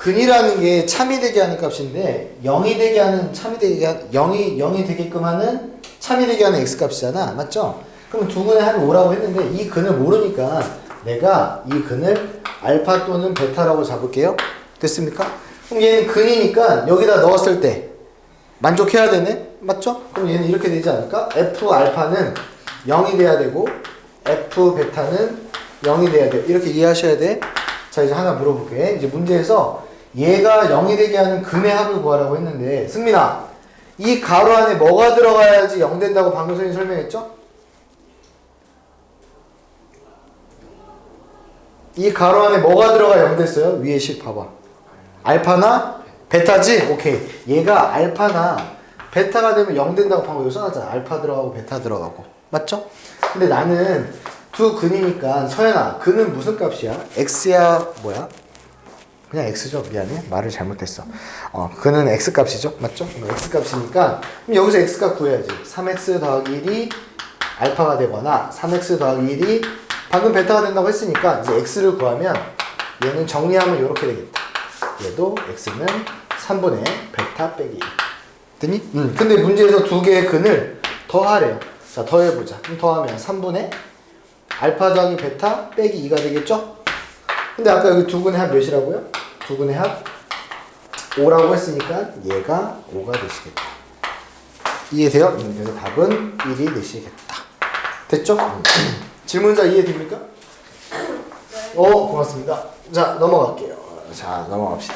근이라는 게 참이 되게 하는 값인데 0이 되게 하는 참이 되게 하 0이 0이 되게끔 하는 참이 되게 하는 x 값이잖아. 맞죠? 그럼 두 근에 한 5라고 했는데 이 근을 모르니까 내가 이 근을 알파 또는 베타라고 잡을게요. 됐습니까? 그럼 얘는 근이니까 여기다 넣었을 때 만족해야 되네? 맞죠? 그럼 얘는 이렇게 되지 않을까? f 알파는 0이 돼야 되고 f 베타는 0이 돼야 돼. 이렇게 이해하셔야 돼. 자, 이제 하나 물어볼게. 이제 문제에서 얘가 0이 되게 하는 근의 합을 구하라고 했는데 승민아, 이 가로 안에 뭐가 들어가야지 0 된다고 방금 선생님 설명했죠? 이 가로 안에 뭐가 들어가 0 됐어요? 위에 식 봐봐. 알파나 베타지? 오케이. 얘가 알파나 베타가 되면 0 된다고 방금 여기 써놨잖아. 알파 들어가고 베타 들어가고. 맞죠? 근데 나는 두 근이니까 서연아, 근은 무슨 값이야? x야 뭐야? 그냥 x죠. 미안해. 말을 잘못했어. 어, 근은 x 값이죠. 맞죠? 어, x 값이니까 그럼 여기서 x 값 구해야지. 3x 더하기 1이 알파가 되거나 3x 더하기 1이 방금 베타가 된다고 했으니까 이제 x를 구하면 얘는 정리하면 이렇게 되겠다. 얘도 x는 3분의 베타 빼기 1. 됐니? 음. 근데 문제에서 두 개의 근을 더하래요. 자, 더해보자. 그럼 더하면 3분의 알파 더하기 베타 빼기 2가 되겠죠? 근데 아까 여기 두 근의 합 몇이라고요? 두 근의 합 5라고 했으니까 얘가 5가 되시겠다. 이해돼요? 음, 그래서 답은 1이 되시겠다. 됐죠? 음. 질문자 이해됩니까? 어, 고맙습니다. 자, 넘어갈게요. 자, 넘어갑시다.